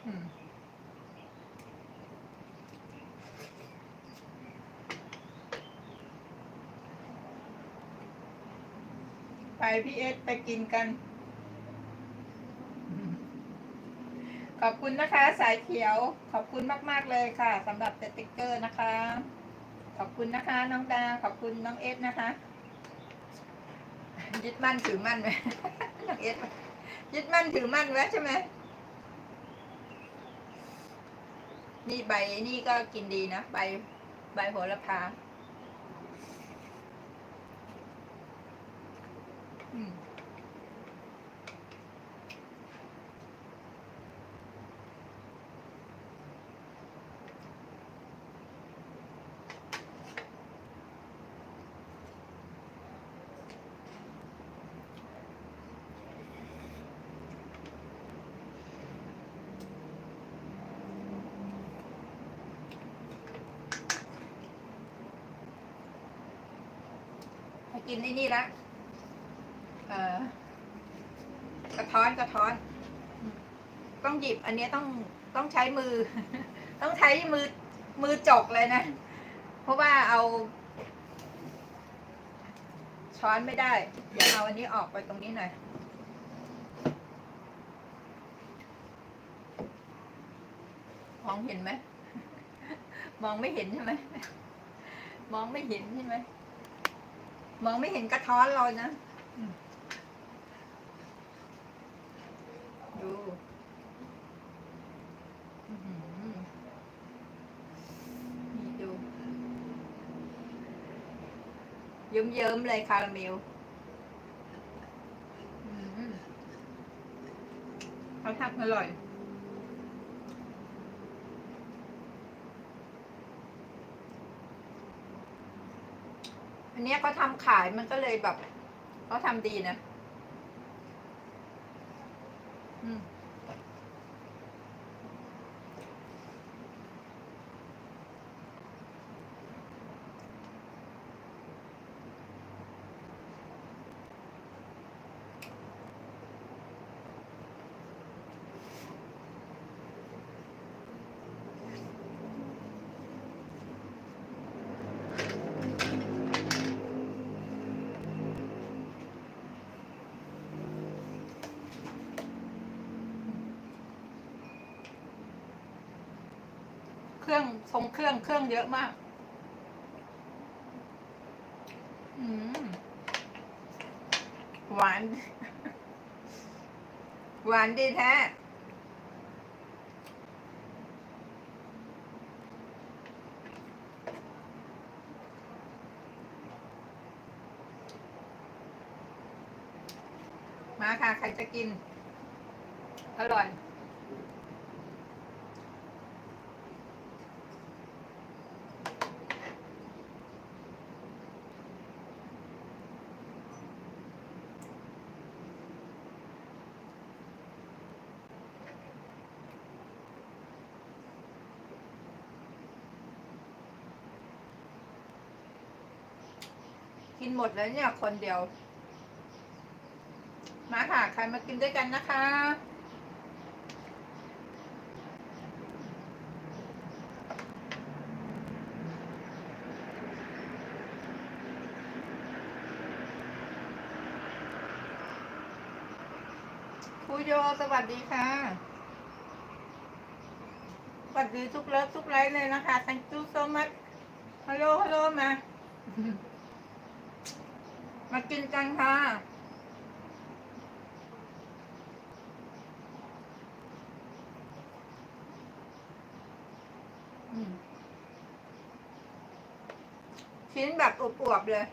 ไปพี่เอสไปกินกัน ขอบคุณนะคะ สายเขียว ขอบคุณมาก ๆ เลยค่ะสำหรับสติกเกอร์นะคะ ขอบคุณนะคะ น้องดา ขอบคุณน้องเอสนะคะ ยึดมั่นถือมั่นไหมน้องเอสยึดมั่นถือมั่นไว้ใช่ไหม นี่ใบนี่ก็กินดีนะ ใบใบโหระพา อืม กินไอ้นี่ละเอ่อกระท้อนกระท้อน ต้องหยิบอันนี้ต้องต้องใช้มือ ต้องใช้มือมือจกเลยนะ เพราะว่าเอา ช้อนไม่ได้ เดี๋ยวเอาอันนี้ออกไปตรงนี้หน่อยมองเห็นไหม มองไม่เห็นใช่ไหม มองไม่เห็นใช่ไหม มองไม่เห็นกระท้อนเรานะ ดูนี่ดูเยิ้มๆเลยคาราเมลเขาทำอร่อย อันเนี้ยเขาทำขายมันก็เลยแบบเขาทำดีนะ อืม เครื่องทรงเครื่องเครื่องเยอะมาก อืมหวาน หวานดีแท้มาค่ะ ใครจะกิน อร่อย กินหมดแล้วเนี่ยคนเดียว มาค่ะ ใครมากินด้วยกันนะคะ ครูโยสวัสดีค่ะ สวัสดีทุกเลิฟทุกไลฟ์เลยนะคะ thank you so much ฮัลโหลฮัลโหลมา มากินกันค่ะ ชิ้นแบบอวบๆเลย